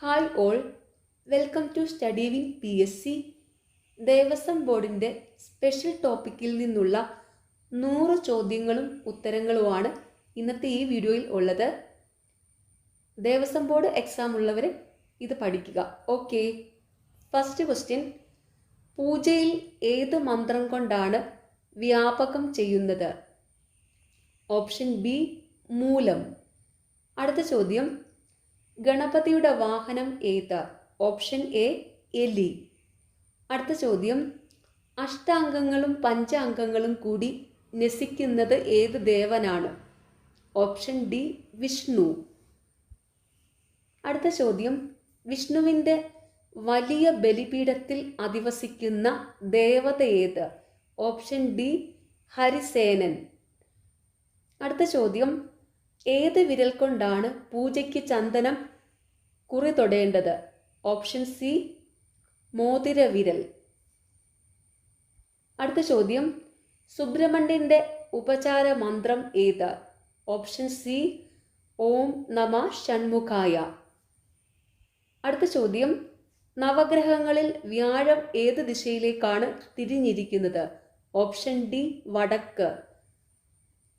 Hi all welcome to study win P S C Devaswom ബോർഡിന്റെ special ടോപ്പിക്കിൽ നിന്നുള്ള നൂറ് ചോദ്യങ്ങളും ഉത്തരങ്ങളുമാണ് ഇന്നത്തെ ഈ വീഡിയോയിൽ ഉള്ളത്. ദേവസ്വം ബോർഡ് എക്സാം ഉള്ളവർ ഇത് പഠിക്കുക. ഓക്കെ ഫസ്റ്റ് ക്വസ്റ്റ്യൻ പൂജയിൽ ഏത് മന്ത്രം കൊണ്ടാണ് വ്യാപകം ചെയ്യുന്നത്? ഓപ്ഷൻ ബി മൂലം. അടുത്ത ചോദ്യം. ഗണപതിയുടെ വാഹനം ഏത്? ഓപ്ഷൻ എ എലി. അടുത്ത ചോദ്യം. അഷ്ടാംഗങ്ങളും പഞ്ചാംഗങ്ങളും കൂടി നസിക്കുന്നത് ഏത് ദേവനാണ്? Option D Vishnu. അടുത്ത ചോദ്യം. വിഷ്ണുവിന്റെ വലിയ ബലിപീഠത്തിൽ അധിവസിക്കുന്ന ദേവത ഏത്? Option D Harisenan. അടുത്ത ചോദ്യം. ഏത് വിരൽ കൊണ്ടാണ് പൂജയ്ക്ക് ചന്ദനം കുറി തൊടേണ്ടത്? ഓപ്ഷൻ സി മോതിര വിരൽ. അടുത്ത ചോദ്യം സുബ്രഹ്മണ്യന്റെ ഉപചാര മന്ത്രം ഏത്? ഓപ്ഷൻ സി ഓം നമ ഷൺമുഖായ. അടുത്ത ചോദ്യം നവഗ്രഹങ്ങളിൽ വ്യാഴം ഏത് ദിശയിലേക്കാണ് തിരിഞ്ഞിരിക്കുന്നത്? ഓപ്ഷൻ ഡി വടക്ക്.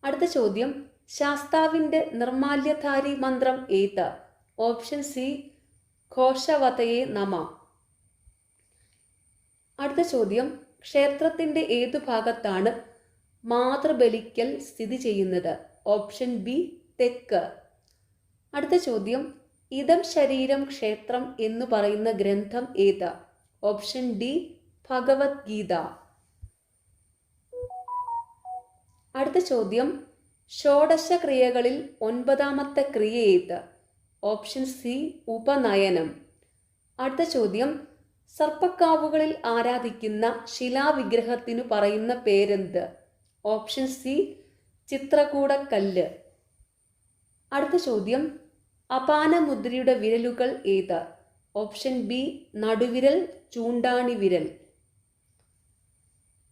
അടുത്ത ചോദ്യം ശാസ്താവിന്റെ നിർമാല്യധാരി മന്ത്രം ഏത്? ഓപ്ഷൻ സി ഘോഷവതയെ നമ. അടുത്ത ചോദ്യം ക്ഷേത്രത്തിന്റെ ഏതു ഭാഗത്താണ് മാതൃബലിക്കൽ സ്ഥിതി ചെയ്യുന്നത്? ഓപ്ഷൻ ബി തെക്ക്. അടുത്ത ചോദ്യം ഇതം ശരീരം ക്ഷേത്രം എന്ന് പറയുന്ന ഗ്രന്ഥം ഏത്? Option D Bhagavad Gita. അടുത്ത ചോദ്യം ഷോഡശ ക്രിയകളിൽ ഒൻപതാമത്തെ ക്രിയ ഏത് ഓപ്ഷൻ സി ഉപനയനം. അടുത്ത ചോദ്യം സർപ്പക്കാവുകളിൽ ആരാധിക്കുന്ന ശിലാവിഗ്രഹത്തിനു പറയുന്ന പേരെന്ത്? ഓപ്ഷൻ സി ചിത്രകൂടക്കല്ല്. അടുത്ത ചോദ്യം അപാനമുദ്രയുടെ വിരലുകൾ ഏത്? ഓപ്ഷൻ ബി നടുവിരൽ ചൂണ്ടാണി വിരൽ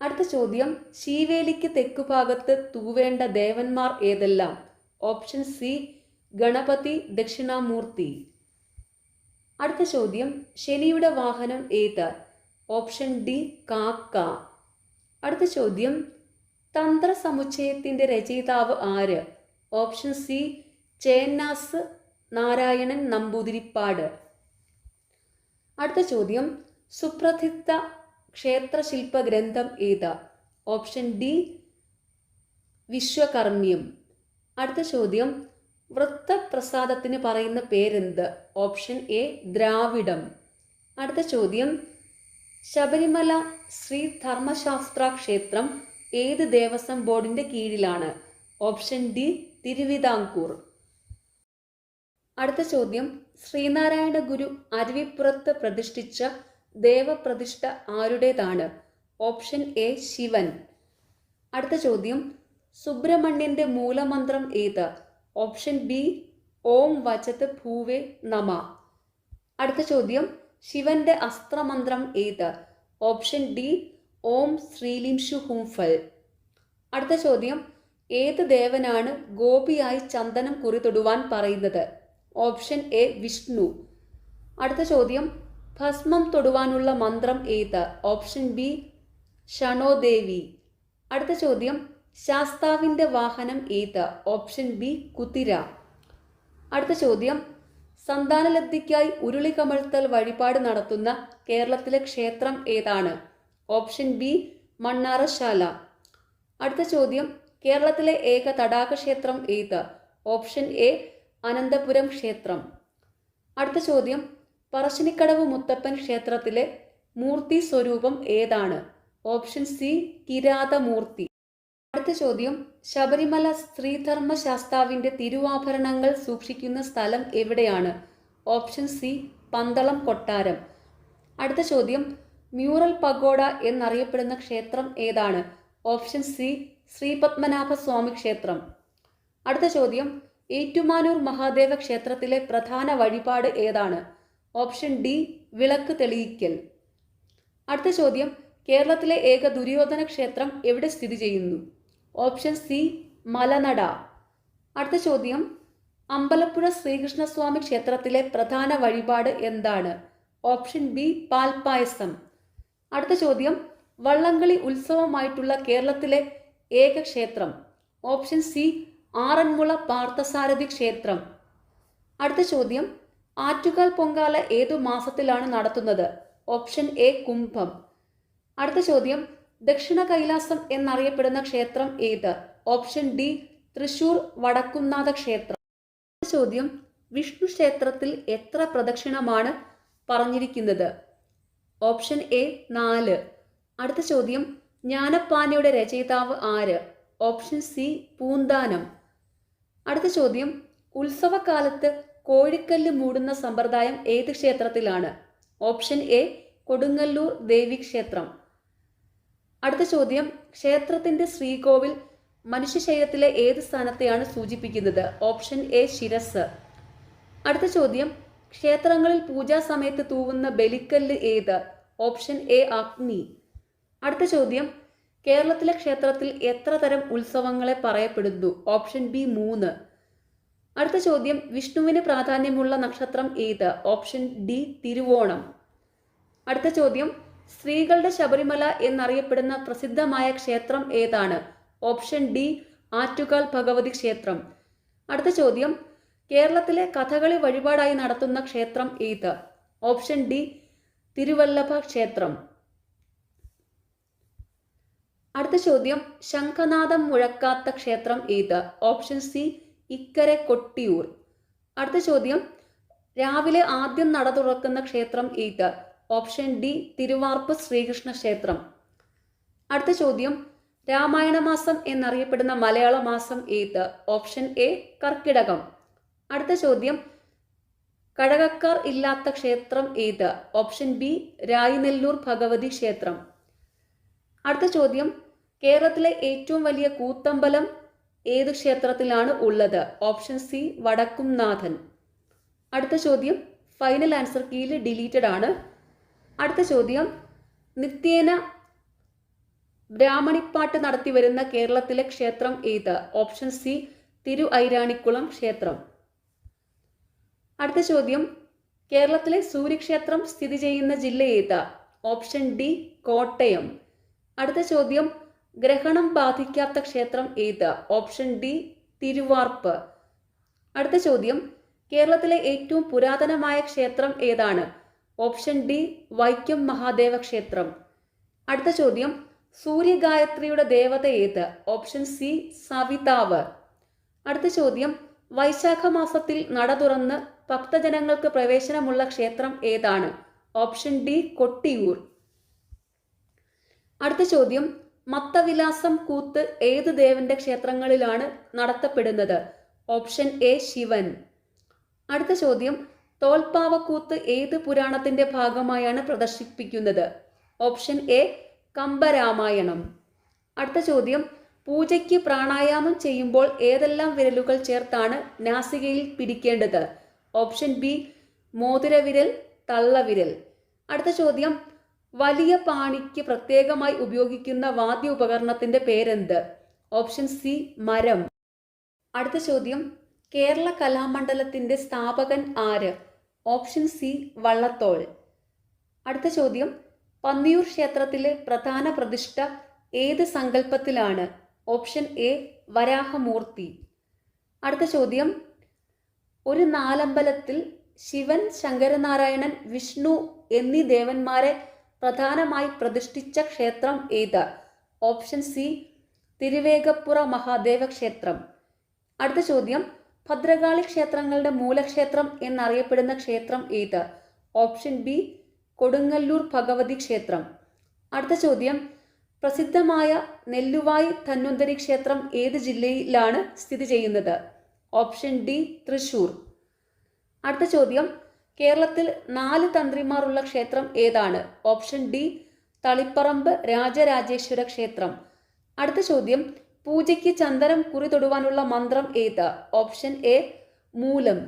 അടുത്ത ചോദ്യം ശീവേലിക്ക് തെക്കുഭാഗത്ത് തൂവേണ്ട ദേവന്മാർ ഏതെല്ലാം? Option C Ganapati Dakshinamurthy. അടുത്ത ചോദ്യം ശനിയുടെ വാഹനം ഏത്? ഓപ്ഷൻ ഡി കാക്ക. അടുത്ത ചോദ്യം തന്ത്ര സമുച്ചയത്തിന്റെ രചയിതാവ് ആര്? Option C Chennas Narayanan Namboodiripad. അടുത്ത ചോദ്യം സുപ്രസിദ്ധ ക്ഷേത്രശില്പ ഗ്രന്ഥം ഏത്? Option D Vishwakarmyam. അടുത്ത ചോദ്യം വൃത്തപ്രസാദത്തിന് പറയുന്ന പേരെന്ത്? ഓപ്ഷൻ എ ദ്രാവിഡം. അടുത്ത ചോദ്യം ശബരിമല ശ്രീ ധർമ്മശാസ്ത്ര ക്ഷേത്രം ഏത് ദേവസ്വം ബോർഡിന്റെ കീഴിലാണ്? Option D Thiruvithamkoor. അടുത്ത ചോദ്യം ശ്രീനാരായണ ഗുരു അരുവിപ്പുറത്ത് പ്രതിഷ്ഠിച്ച ദേവപ്രതിഷ്ഠ ആരുടേതാണ്? Option A Shiva. അടുത്ത ചോദ്യം സുബ്രഹ്മണ്യന്റെ മൂലമന്ത്രം ഏത്? ഓപ്ഷൻ ബി ഓം വചത് ഭൂവേ നമ. അടുത്ത ചോദ്യം ശിവന്റെ അസ്ത്രമന്ത്രം ഏത്? ഓപ്ഷൻ ഡി ഓം ശ്രീലിംഷു ഹുംഫൽ. അടുത്ത ചോദ്യം ഏത് ദേവനാണ് ഗോപിയായി ചന്ദനം കുറി തൊടുവാൻ പറയുന്നത്? Option A Vishnu. അടുത്ത ചോദ്യം ഭസ്മം തൊടുവാനുള്ള മന്ത്രം ഏത്? ഓപ്ഷൻ ബി ഷണോദേവി അടുത്ത ചോദ്യം ശാസ്താവിന്റെ വാഹനം ഏത്? ഓപ്ഷൻ ബി കുതിര. അടുത്ത ചോദ്യം സന്താനലബ്ധിക്കായി ഉരുളി കമഴ്ത്തൽ വഴിപാട് നടത്തുന്ന കേരളത്തിലെ ക്ഷേത്രം ഏതാണ്? Option B Mannarasala. അടുത്ത ചോദ്യം കേരളത്തിലെ ഏക തടാക ക്ഷേത്രം ഏത്? ഓപ്ഷൻ എ അനന്തപുരം ക്ഷേത്രം. അടുത്ത ചോദ്യം പറശ്ശിനിക്കടവ് മുത്തപ്പൻ ക്ഷേത്രത്തിലെ മൂർത്തി സ്വരൂപം ഏതാണ്? Option C Kiratamurthy. അടുത്ത ചോദ്യം ശബരിമല സ്ത്രീധർമ്മ ശാസ്താവിന്റെ തിരുവാഭരണങ്ങൾ സൂക്ഷിക്കുന്ന സ്ഥലം എവിടെയാണ്? ഓപ്ഷൻ സി പന്തളം കൊട്ടാരം. അടുത്ത ചോദ്യം മ്യൂറൽ പഗോഡ എന്നറിയപ്പെടുന്ന ക്ഷേത്രം ഏതാണ്? ഓപ്ഷൻ സി ശ്രീപത്മനാഭ സ്വാമി ക്ഷേത്രം. അടുത്ത ചോദ്യം ഏറ്റുമാനൂർ മഹാദേവ ക്ഷേത്രത്തിലെ പ്രധാന വഴിപാട് ഏതാണ്? ഓപ്ഷൻ ഡി വിളക്ക് തെളിയിക്കൽ. അടുത്ത ചോദ്യം കേരളത്തിലെ ഏക ദുര്യോധന ക്ഷേത്രം എവിടെ സ്ഥിതി ചെയ്യുന്നു? Option C Malanada. അടുത്ത ചോദ്യം അമ്പലപ്പുഴ ശ്രീകൃഷ്ണസ്വാമി ക്ഷേത്രത്തിലെ പ്രധാന വഴിപാട് എന്താണ്? ഓപ്ഷൻ ബി പാൽപായസം അടുത്ത ചോദ്യം വള്ളംകളി ഉത്സവമായിട്ടുള്ള കേരളത്തിലെ ഏക ക്ഷേത്രം. ഓപ്ഷൻ സി ആറന്മുള പാർത്ഥസാരഥി ക്ഷേത്രം. അടുത്ത ചോദ്യം ആറ്റുകാൽ പൊങ്കാല ഏതു മാസത്തിലാണ് നടത്തുന്നത്? ഓപ്ഷൻ എ കുംഭം. അടുത്ത ചോദ്യം ദക്ഷിണ കൈലാസം എന്നറിയപ്പെടുന്ന ക്ഷേത്രം ഏത്? ഓപ്ഷൻ ഡി തൃശൂർ വടക്കുന്നാഥ ക്ഷേത്രം. ചോദ്യം വിഷ്ണു ക്ഷേത്രത്തിൽ എത്ര പ്രദക്ഷിണമാണ് പറഞ്ഞിരിക്കുന്നത്? ഓപ്ഷൻ എ നാല്. അടുത്ത ചോദ്യം ജ്ഞാനപ്പാനയുടെ രചയിതാവ് ആര്? Option C Poonthanam. അടുത്ത ചോദ്യം ഉത്സവകാലത്ത് കോഴിക്കല്ല് മൂടുന്ന സമ്പ്രദായം ഏത് ക്ഷേത്രത്തിലാണ്? ഓപ്ഷൻ എ കൊടുങ്ങല്ലൂർ ദേവീക്ഷേത്രം അടുത്ത ചോദ്യം ക്ഷേത്രത്തിന്റെ ശ്രീകോവിൽ മനുഷ്യ ശരീരത്തിലെ ഏത് സ്ഥാനത്തെയാണ് സൂചിപ്പിക്കുന്നത്? ഓപ്ഷൻ എ ശിരസ്. അടുത്ത ചോദ്യം ക്ഷേത്രങ്ങളിൽ പൂജാ സമയത്ത് തൂവുന്ന ബലിക്കല്ല് ഏത്? ഓപ്ഷൻ എ അഗ്നി. അടുത്ത ചോദ്യം കേരളത്തിലെ ക്ഷേത്രത്തിൽ എത്ര തരം ഉത്സവങ്ങളെ പറയപ്പെടുന്നു? ഓപ്ഷൻ ബി മൂന്ന്. അടുത്ത ചോദ്യം വിഷ്ണുവിന് പ്രാധാന്യമുള്ള നക്ഷത്രം ഏത്? Option D Thiruvonam. അടുത്ത ചോദ്യം സ്ത്രീകളുടെ ശബരിമല എന്നറിയപ്പെടുന്ന പ്രസിദ്ധമായ ക്ഷേത്രം ഏതാണ്? ഓപ്ഷൻ ഡി ആറ്റുകാൽ ഭഗവതി ക്ഷേത്രം. അടുത്ത ചോദ്യം കേരളത്തിലെ കഥകളി വഴിപാടായി നടത്തുന്ന ക്ഷേത്രം ഏത്? ഓപ്ഷൻ ഡി തിരുവല്ലഭ ക്ഷേത്രം. അടുത്ത ചോദ്യം ശംഖനാഥം മുഴക്കാത്ത ക്ഷേത്രം ഏത്? ഓപ്ഷൻ സി ഇക്കരെ കൊട്ടിയൂർ അടുത്ത ചോദ്യം. രാവിലെ ആദ്യം നട തുറക്കുന്ന ക്ഷേത്രം ഏത്? ഓപ്ഷൻ ഡി തിരുവാർപ്പ് ശ്രീകൃഷ്ണ ക്ഷേത്രം. അടുത്ത ചോദ്യം. രാമായണ മാസം എന്നറിയപ്പെടുന്ന മലയാള മാസം ഏത്? Option A Karkidakam. അടുത്ത ചോദ്യം. കഴകക്കാർ ഇല്ലാത്ത ക്ഷേത്രം ഏത്? ഓപ്ഷൻ ബി രായിനെല്ലൂർ ഭഗവതി ക്ഷേത്രം. അടുത്ത ചോദ്യം. കേരളത്തിലെ ഏറ്റവും വലിയ കൂത്തമ്പലം ഏത് ക്ഷേത്രത്തിലാണ് ഉള്ളത്? Option C Vadakkunnathan. അടുത്ത ചോദ്യം ഫൈനൽ ആൻസർ കീയിൽ ഡിലീറ്റഡ് ആണ്. അടുത്ത ചോദ്യം നിത്യേന ബ്രാഹ്മണിപ്പാട്ട് നടത്തി വരുന്ന കേരളത്തിലെ ക്ഷേത്രം ഏത്? ഓപ്ഷൻ സി തിരു ഐരാണിക്കുളം ക്ഷേത്രം. അടുത്ത ചോദ്യം കേരളത്തിലെ സൂര്യക്ഷേത്രം സ്ഥിതി ചെയ്യുന്ന ജില്ല ഏത്? Option D Kottayam. അടുത്ത ചോദ്യം ഗ്രഹണം ബാധിക്കാത്ത ക്ഷേത്രം ഏത്? Option D Thiruvarpu. അടുത്ത ചോദ്യം. കേരളത്തിലെ ഏറ്റവും പുരാതനമായ ക്ഷേത്രം ഏതാണ്? ഓപ്ഷൻ ഡി വൈക്കം മഹാദേവ ക്ഷേത്രം. അടുത്ത ചോദ്യം. സൂര്യഗായത്രിയുടെ ദേവത ഏത്? ഓപ്ഷൻ സി സവിതാവ്. അടുത്ത ചോദ്യം. വൈശാഖ മാസത്തിൽ നട തുറന്ന് ഭക്തജനങ്ങൾക്ക് പ്രവേശനമുള്ള ക്ഷേത്രം ഏതാണ്? Option D Kottiyoor. അടുത്ത ചോദ്യം. മത്തവിലാസം കൂത്ത് ഏത് ദേവന്റെ ക്ഷേത്രങ്ങളിലാണ് നടത്തപ്പെടുന്നത്? Option A Shivan. അടുത്ത ചോദ്യം തോൽപ്പാവക്കൂത്ത് ഏത് പുരാണത്തിന്റെ ഭാഗമായാണ് പ്രദർശിപ്പിക്കുന്നത്? Option A Kambaramayanam. അടുത്ത ചോദ്യം പൂജയ്ക്ക് പ്രാണായാമം ചെയ്യുമ്പോൾ ഏതെല്ലാം വിരലുകൾ ചേർത്താണ് നാസികയിൽ പിടിക്കേണ്ടത്? ഓപ്ഷൻ ബി മോതിരവിരൽ തള്ളവിരൽ. അടുത്ത ചോദ്യം വലിയ പാണിക്ക് പ്രത്യേകമായി ഉപയോഗിക്കുന്ന വാദ്യ ഉപകരണത്തിന്റെ പേരെന്ത്? ഓപ്ഷൻ സി മരം. അടുത്ത ചോദ്യം കേരള കലാമണ്ഡലത്തിന്റെ സ്ഥാപകൻ ആര്? Option C Vallathol. അടുത്ത ചോദ്യം പന്നിയൂർ ക്ഷേത്രത്തിലെ പ്രധാന പ്രതിഷ്ഠ ഏത് സങ്കല്പത്തിലാണ്? Option A Varahamurthy. അടുത്ത ചോദ്യം ഒരു നാലമ്പലത്തിൽ ശിവൻ ശങ്കരനാരായണൻ വിഷ്ണു എന്നീ ദേവന്മാരെ പ്രധാനമായി പ്രതിഷ്ഠിച്ച ക്ഷേത്രം ഏത്? ഓപ്ഷൻ സി തിരുവേഗപ്പുറ മഹാദേവ ക്ഷേത്രം. അടുത്ത ചോദ്യം ഭദ്രകാളി ക്ഷേത്രങ്ങളുടെ മൂലക്ഷേത്രം എന്നറിയപ്പെടുന്ന ക്ഷേത്രം ഏത്? ഓപ്ഷൻ ബി കൊടുങ്ങല്ലൂർ ഭഗവതി ക്ഷേത്രം. അടുത്ത ചോദ്യം പ്രസിദ്ധമായ നെല്ലുവായി ധന്വന്തരി ക്ഷേത്രം ഏത് ജില്ലയിലാണ് സ്ഥിതി ചെയ്യുന്നത്? Option D Thrissur. അടുത്ത ചോദ്യം കേരളത്തിൽ നാല് തന്ത്രിമാരുള്ള ക്ഷേത്രം ഏതാണ്? ഓപ്ഷൻ ഡി തളിപ്പറമ്പ് രാജരാജേശ്വര ക്ഷേത്രം. അടുത്ത ചോദ്യം പൂജയ്ക്ക് ചന്ദനം കുറി തൊടുവാനുള്ള മന്ത്രം ഏത്? ഓപ്ഷൻ എ മൂലം.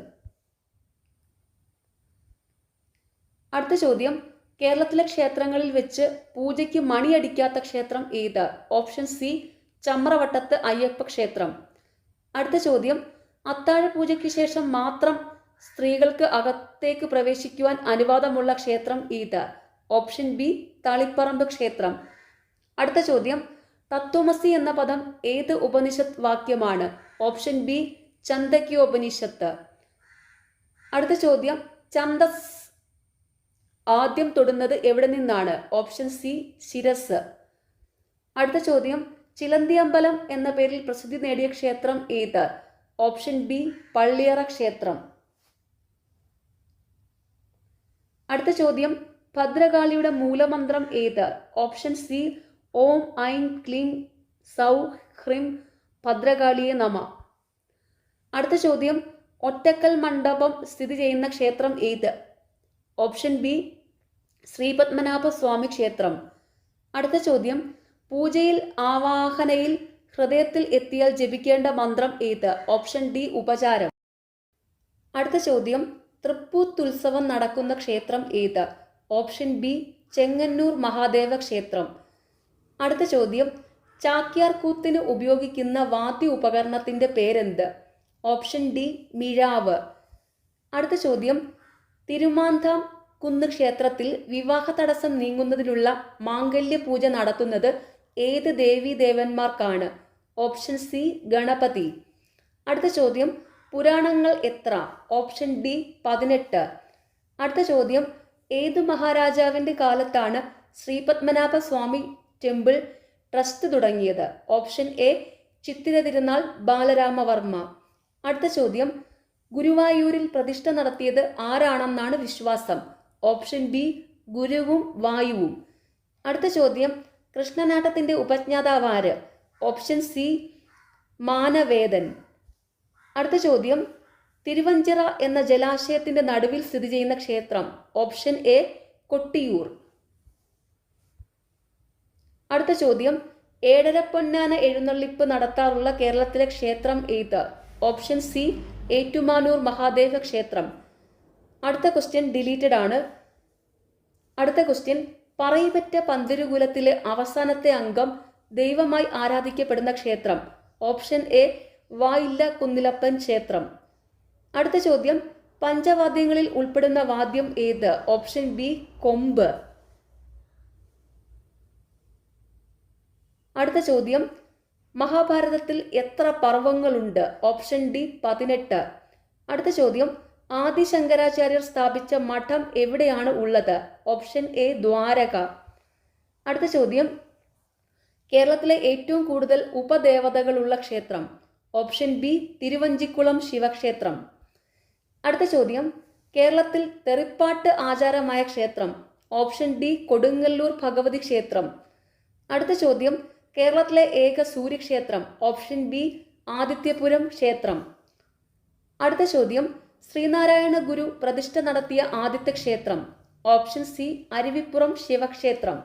അടുത്ത ചോദ്യം കേരളത്തിലെ ക്ഷേത്രങ്ങളിൽ വെച്ച് പൂജയ്ക്ക് മണിയടിക്കാത്ത ക്ഷേത്രം ഏത്? ഓപ്ഷൻ സി ചമ്രവട്ടത്ത് അയ്യപ്പ ക്ഷേത്രം. അടുത്ത ചോദ്യം അത്താഴ പൂജയ്ക്ക് ശേഷം മാത്രം സ്ത്രീകൾക്ക് അകത്തേക്ക് പ്രവേശിക്കുവാൻ അനുവാദമുള്ള ക്ഷേത്രം ഏത് ഓപ്ഷൻ ബി തളിപ്പറമ്പ് ക്ഷേത്രം. അടുത്ത ചോദ്യം. തത്വമസി എന്ന പദം ഏത് ഉപനിഷത്ത് വാക്യമാണ് ഓപ്ഷൻ ബി ചന്തക്യോപനിഷത്ത്. അടുത്ത ചോദ്യം. ചന്തസ് ആദ്യം തൊടുന്നത് എവിടെ നിന്നാണ്? ഓപ്ഷൻ സി ശിരസ്. അടുത്ത ചോദ്യം. ചിലന്തിയമ്പലം എന്ന പേരിൽ പ്രസിദ്ധി നേടിയ ക്ഷേത്രം ഏത്? ഓപ്ഷൻ ബി പള്ളിയറ ക്ഷേത്രം. അടുത്ത ചോദ്യം ഭദ്രകാളിയുടെ മൂലമന്ത്രം ഏത്? ഓപ്ഷൻ സി ഓം ഐം ക്ലീം സൗ ഹ്രിം ഭദ്രകാളിയെ നമ. അടുത്ത ചോദ്യം ഒറ്റക്കൽ മണ്ഡപം സ്ഥിതി ചെയ്യുന്ന ക്ഷേത്രം ഏത്? ഓപ്ഷൻ ബി ശ്രീപത്മനാഭ സ്വാമി ക്ഷേത്രം. അടുത്ത ചോദ്യം പൂജയിൽ ആവാഹനയിൽ ഹൃദയത്തിൽ എത്തിയാൽ ജപിക്കേണ്ട മന്ത്രം ഏത്? ഓപ്ഷൻ ഡി ഉപചാരം. അടുത്ത ചോദ്യം തൃപ്പൂത്തുത്സവം നടക്കുന്ന ക്ഷേത്രം ഏത്? ഓപ്ഷൻ ബി ചെങ്ങന്നൂർ മഹാദേവ ക്ഷേത്രം. അടുത്ത ചോദ്യം ചാക്യാർ കൂത്തിന് ഉപയോഗിക്കുന്ന വാദ്യ ഉപകരണത്തിന്റെ പേരെന്ത്? ഓപ്ഷൻ ഡി മിഴാവ്. അടുത്ത ചോദ്യം തിരുമാന്താം കുന്ന് ക്ഷേത്രത്തിൽ വിവാഹ തടസ്സം നീങ്ങുന്നതിനുള്ള മാംഗല്യ പൂജ നടത്തുന്നത് ഏത് ദേവീദേവന്മാർക്കാണ്? Option C Ganapathi. അടുത്ത ചോദ്യം പുരാണങ്ങൾ എത്ര? ഓപ്ഷൻ ഡി പതിനെട്ട്. അടുത്ത ചോദ്യം. ഏതു മഹാരാജാവിന്റെ കാലത്താണ് ശ്രീപത്മനാഭ സ്വാമി ടെമ്പിൾ ട്രസ്റ്റ് തുടങ്ങിയത്? Option A Chithira Thirunal Balaramavarma. അടുത്ത ചോദ്യം. ഗുരുവായൂരിൽ പ്രതിഷ്ഠ നടത്തിയത് ആരാണെന്നാണ് വിശ്വാസം? ഓപ്ഷൻ ബി ഗുരുവും വായുവും. അടുത്ത ചോദ്യം. കൃഷ്ണനാട്ടത്തിന്റെ ഉപജ്ഞാതാവ് ആര്? Option C Manavedan. അടുത്ത ചോദ്യം. തിരുവഞ്ചിറ എന്ന ജലാശയത്തിന്റെ നടുവിൽ സ്ഥിതി ചെയ്യുന്ന ക്ഷേത്രം. Option A Kottiyoor. അടുത്ത ചോദ്യം. ഏഴര പൊന്നാന എഴുന്നള്ളിപ്പ് നടത്താറുള്ള കേരളത്തിലെ ക്ഷേത്രം ഏത്? ഓപ്ഷൻ സി ഏറ്റുമാനൂർ മഹാദേവ ക്ഷേത്രം. അടുത്ത ക്വസ്റ്റ്യൻ ഡിലീറ്റഡ് ആണ്. അടുത്ത ക്വസ്റ്റ്യൻ. പറയിപ്പറ്റ പന്തിരുകുലത്തിലെ അവസാനത്തെ അംഗം ദൈവമായി ആരാധിക്കപ്പെടുന്ന ക്ഷേത്രം. ഓപ്ഷൻ എ വായില്ല കുന്നിലപ്പൻ ക്ഷേത്രം. അടുത്ത ചോദ്യം പഞ്ചവാദ്യങ്ങളിൽ ഉൾപ്പെടുന്ന വാദ്യം ഏത്? ഓപ്ഷൻ ബി കൊമ്പ്. അടുത്ത ചോദ്യം മഹാഭാരതത്തിൽ എത്ര പർവങ്ങളുണ്ട്? ഓപ്ഷൻ ഡി പതിനെട്ട്. അടുത്ത ചോദ്യം ആദിശങ്കരാചാര്യർ സ്ഥാപിച്ച മഠം എവിടെയാണ് ഉള്ളത്? Option A Dwaraka. അടുത്ത ചോദ്യം കേരളത്തിലെ ഏറ്റവും കൂടുതൽ ഉപദേവതകളുള്ള ക്ഷേത്രം. ഓപ്ഷൻ ബി തിരുവഞ്ചിക്കുളം ശിവക്ഷേത്രം. അടുത്ത ചോദ്യം കേരളത്തിൽ തെറിപ്പാട്ട് ആചാരമായ ക്ഷേത്രം. ഓപ്ഷൻ ഡി കൊടുങ്ങല്ലൂർ ഭഗവതി ക്ഷേത്രം. അടുത്ത ചോദ്യം കേരളത്തിലെ ഏക സൂര്യക്ഷേത്രം. ഓപ്ഷൻ ബി ആദിത്യപുരം ക്ഷേത്രം. അടുത്ത ചോദ്യം ശ്രീനാരായണ ഗുരു പ്രതിഷ്ഠ നടത്തിയ ആദ്യത്തെ ക്ഷേത്രം. ഓപ്ഷൻ സി അരുവിപ്പുറം ശിവക്ഷേത്രം.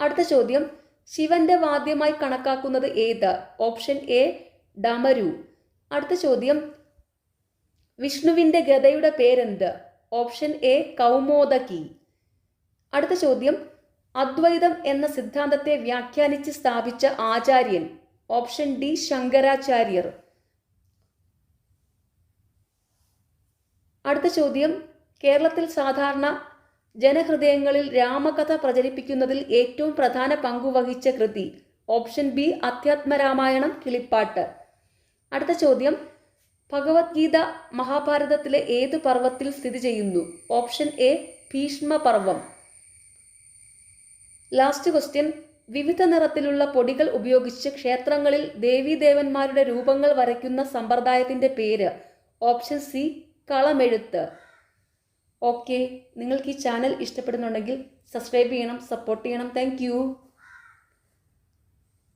അടുത്ത ചോദ്യം ശിവന്റെ വാദ്യമായി കണക്കാക്കുന്നത് ഏത്? ഓപ്ഷൻ എ ഡമരു. അടുത്ത ചോദ്യം. വിഷ്ണുവിന്റെ ഗതയുടെ പേരെന്ത്? Option A Kaumodaki. അടുത്ത ചോദ്യം. അദ്വൈതം എന്ന സിദ്ധാന്തത്തെ വ്യാഖ്യാനിച്ച് സ്ഥാപിച്ച ആചാര്യൻ. Option D Shankaracharyar. അടുത്ത ചോദ്യം. കേരളത്തിൽ സാധാരണ ജനഹൃദയങ്ങളിൽ രാമകഥ പ്രചരിപ്പിക്കുന്നതിൽ ഏറ്റവും പ്രധാന പങ്കുവഹിച്ച കൃതി. Option B Adhyatmaramayanam Kilippattu. അടുത്ത ചോദ്യം. ഭഗവത്ഗീത മഹാഭാരതത്തിലെ ഏത് പർവത്തിൽ സ്ഥിതി ചെയ്യുന്നു? Option A Bhishma Parvam last question വിവിധ നിറത്തിലുള്ള പൊടികൾ ഉപയോഗിച്ച് ക്ഷേത്രങ്ങളിൽ ദേവീദേവന്മാരുടെ രൂപങ്ങൾ വരയ്ക്കുന്ന സമ്പ്രദായത്തിന്റെ പേര്. ഓപ്ഷൻ സി കളമെഴുത്ത്. ഓക്കെ. നിങ്ങൾക്ക് ഈ ചാനൽ ഇഷ്ടപ്പെടുന്നുണ്ടെങ്കിൽ സബ്സ്ക്രൈബ് ചെയ്യണം സപ്പോർട്ട് ചെയ്യണം. താങ്ക്